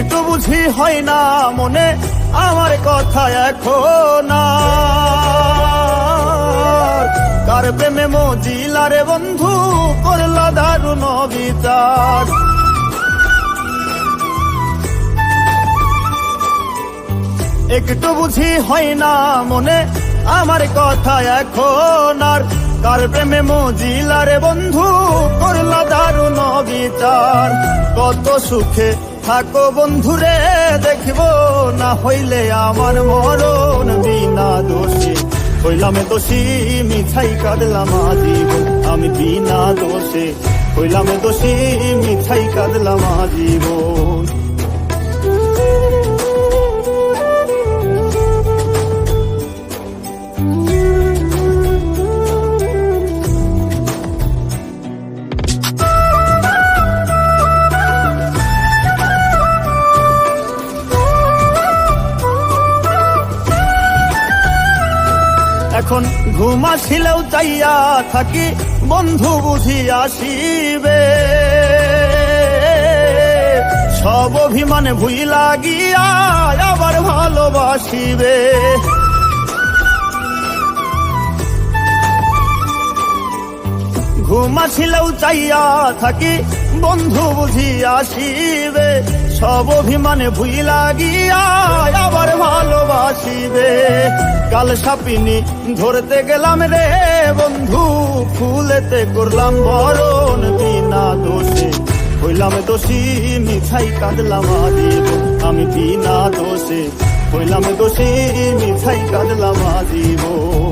একটু বুঝি হয় না মনে, আমার কথা এখন। কার প্রেমে মজিলারে বন্ধু করলা দারুণ বিচার একটু বুঝি হয় না মনে, আমার কথা এখন আর। কার প্রেমে মজিলারে বন্ধু করলা দারুণ বিচার কত সুখে থাকো বন্ধুরে, দেখব না হইলে আমার মরণ বিনা দোষে। হইলাম দোষী মিঠাই কাঁদলাম আজীবন, আমি বিনা দোষে। হইলাম দোষী মিঠাই কাঁদলাম আজীবন। এখন ঘুমাছিলেও চাইয়া থাকি, বন্ধু বুঝি আসিবে। সব অভিমানে ভুই লাগিয়া আবার ভালোবাসিবে। ঘুমাছিলেও চাইয়া থাকি, বন্ধু বুঝি আসিবে। সব অভিমানে ভুই লাগিয়া আবার ভালোবাসি ভালোবাসিবে কাল সাপিনি ধরতে গেলাম রে বন্ধু, ফুলেতে করলাম বরণ বিনা দোষে। হইলাম দোষী, মিঠাই কাঁদলাম আজীবন আমি বিনা দোষে। হইলাম দোষী, মিঠাই কাঁদলাম আজীবন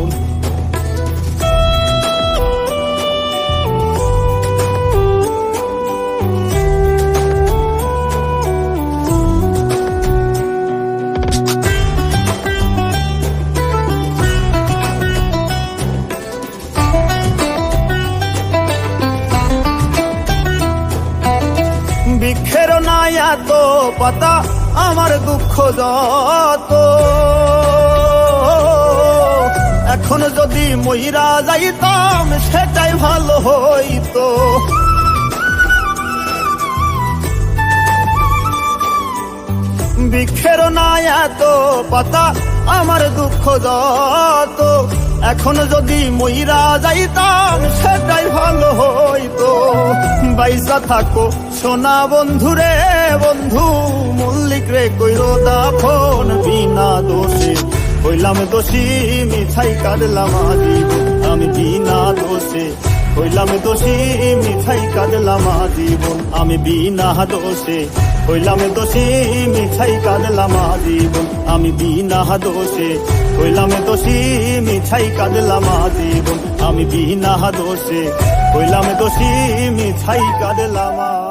এত পাতা, আমার দুঃখ যত। এখন যদি ময়রা যাইতাম, সেটাই ভালো হইতো। বৃক্ষের নাই এত পাতা, আমার দুঃখ যত। এখন যদি ময়রা যাইতাম, সেটাই ভালো হইতো। বাইসা থাকো সোনা বন্ধুরে, বন্ধু, মল্লিক রে, কইরো দাফন বিনা দোষে। হইলাম দোষী, মিঠাই কাটলাম আজীবন আমি বিনা দোষে। হইলাম দোষী, মিঠাই কাটলাম আজীবন আমি বিনা দোষে। হইলাম দোষী, মিঠাই কাটলাম আজীবন আমি বিনা দোষে। হইলাম দোষী, মিঠাই কাটলাম আজীবন আমি বিনা দোষে। হইলাম দোষী, মিঠাই কাটলাম